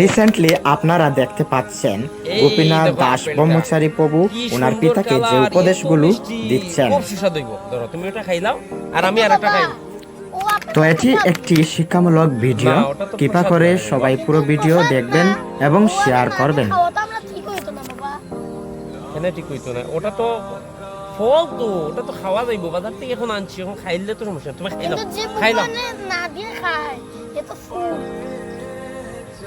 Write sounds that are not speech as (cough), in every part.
Recently আপনারা দেখতে পাচ্ছেন গোপীনাথ দাস। ব্রহ্মচারী প্রভু ওনার পিতাকে যে উপদেশগুলো দিচ্ছেন। তুমি ওটা খাইলাও আর আমি আর একটা খাই। তো এটি একটি শিক্ষামূলক ভিডিও। কৃপা করে সবাই পুরো ভিডিও দেখবেন এবং শেয়ার করবেন। ঠিক হইতো না বাবা এখানে ঠিক হইতো না। ওটা তো ফল তো ওটা তো খাওয়া যাইবো। বাজার থেকে এখন আনছি এখন খাইলে তো সমস্যা তুমি কিন্তু যে না দিয়ে খায় এ তো ফুল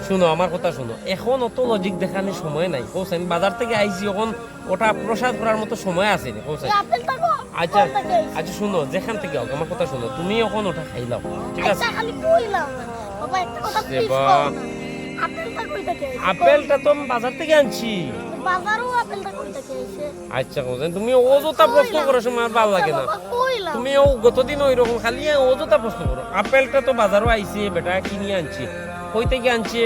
শুনো আমার কথা শুনো। এখন অত লজিক দেখানোর সময় নাই কৌছেন বাজার থেকে আইছি এখন ওটা প্রসাদ করার মতো সময় আছে না আপেলটা আচ্ছা? আচ্ছা শুনো যেখান থেকে হোক আমার কথা শুনো। তুমি এখন ওটা খাইলাও ঠিক আছে? আচ্ছা আপেলটা তো বাজার থেকে আনছি। আচ্ছা কৌছেন তুমি অযথা প্রশ্ন করার সময় আর ভালো লাগে না। কইলাম তুমি ও গতদিন ওই রকম খালি অযথা প্রশ্ন করো আপেলটা তো বাজারও আইছে বেটা কিনে আনছে। কই থেকে আনছে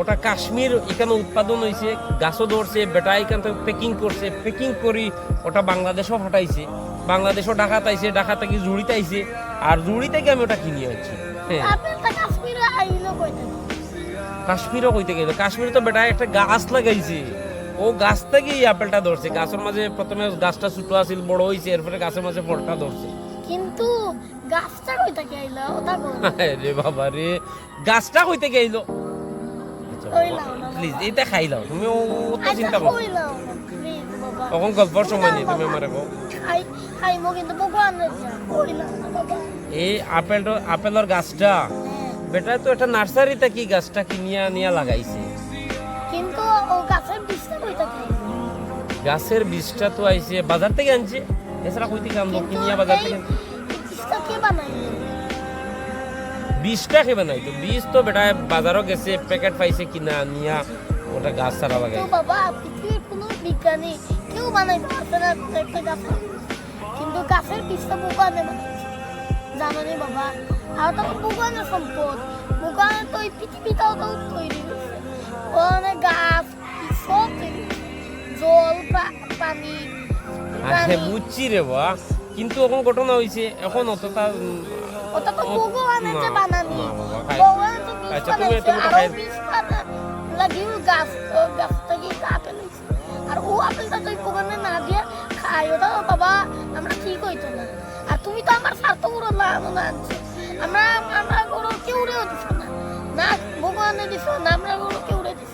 ওটা কাশ্মীর এখানে উৎপাদন হয়েছে গাছও ধরছে বেটা এখান থেকে প্যাকিং করছে প্যাকিং করি ওটা বাংলাদেশও ফাটাইছে বাংলাদেশও ঢাকাতে আইছে ঢাকা থেকে জুড়িতে আইছে আর জুড়ি থেকে আমি ওটা কিনে আনছি। হ্যাঁ। কাশ্মীরও কইতে গেল কাশ্মীরে তো বেটা একটা গাছ লাগাইছে ও গাছ থেকে এই আপেলটা ধরছে গাছের মাঝে প্রথমে গাছটা ছোট আছিল বড় হয়েছে এরপরে গাছের মাঝে ফলটা ধরছে। কিন্তু গাছটা কই থেকে ওটা কই (laughs) রে বাবা রে গাছটা কইতে গেইলো। প্লিজ এটা খাইলাও তুমি ও তো আচ্ছা চিন্তা করো। এখন গল্পর সময় নেই তুমি আমার খাই খাই এই আপেলটা আপেলের গাছটা? হ্যাঁ। বেটা তো একটা নার্সারিতে কি গাছটা কিনিয়া নিয়া লাগাইছে? কিন্তু ও গাছের বীজটা কই থেকে গাছের বীজটা তো আইছে বাজার থেকে আনছে। এছাড়া কই থেকে আনব কিনিয়া বাজার থেকে কে বানাইলো বীজটা তো বীজ তো বেটা বাজারও গেছে প্যাকেট পাইছে কিনা নিয়া ওটা গাছ ছাড়া লাগাই বাবা পৃথিবীর কোনো বিজ্ঞানী কেউ বানাইতে পারবে না একটা গাছ কিন্তু গাছের বীজটা ভগবানে বানাইছে জানো নি বাবা? আর তো ভগবানের সম্পদ? ভগবানের তো এই পৃথিবীটাও তো তৈরি ওখানে গাছ সব জল পানি হ্যাঁ বুঝছি রে বা কিন্তু এখন ঘটনা হয়েছে এখন অতটা যে না, না আচ্ছা, তুমি- তুমি তো খাই- ও বীজ বানা লাগিও গাছ গাছ থেকে আপেল আর ও আপেলটা তুই ভগবানে না দিয়ে খাই ওটা তো বাবা আমরা ঠিক হইতো না। আর তুমি তো আমার স্বার্থ না আমরা আমরা গরু কেউরেও দিছ না। না ভগবানে দিছ না আমরা গরু কেউরে দিছ।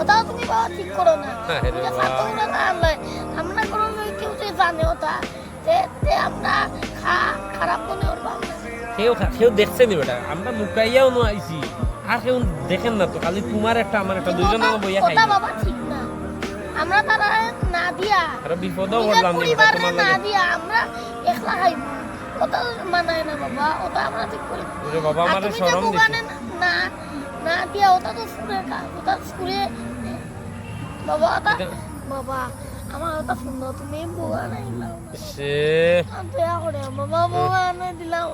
ওটাও তুমি বাবা ঠিক করো না। আরে তুমি তো স্বার্থ বাবা। না আমরা গরু কেউ জানে ওটা আমরা খারাপ মনে খা- কেউ দেখছে নি বেটা। আমরা লুকাইয়াও নো আইছি। আর কেউ দেখেন না তো খালি তোমার একটা আমার একটা দুইজন ওটা- বইয়া খাই বাবা ঠিক না। আমরা তারা না দিয়া। আর বিপদও করলাম নি বেটা তোমার না দিয়া আমরা একলা খাইব। ওটা মানায় না বাবা ওটা আমরা ঠিক করি ওরে বাবা আমারে শরম দিছে। না না দিয়া ওটা তো সুরে কাজ ওটা সুরে বাবা ওটা বাবা আমার সুন্দর তুমি বোয়া নাই সে করে বাবা বোয়া নাই দিলাম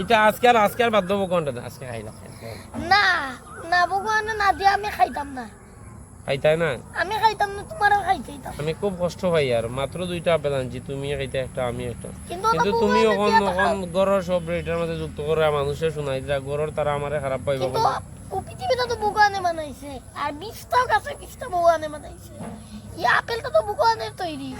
এটা আজকে আর আজকে আর বাদ দেবো কোনটা আজকে খাইলাম না না। ভগবানে না দিয়া আমি খাইতাম না। খাইতাই না? আমি খাইতাম না তোমারও খাইতে দিতাম আমি খুব কষ্ট পাই আর মাত্র দুইটা আপেল আনছি তুমি খাইতে একটা আমি একটা। কিন্তু তুমি এখন এখন গড়ের সব এটার মধ্যে যুক্ত করে মানুষের শোনাই দিলা গড়ের তারা আমারে খারাপ পাইব কিন্তু ভগবানে বানাইছে। আর বীজটাও গাছে বীজটা ভগবানে বানাইছে। এই আপেলটা তো ভগবানের তৈরি।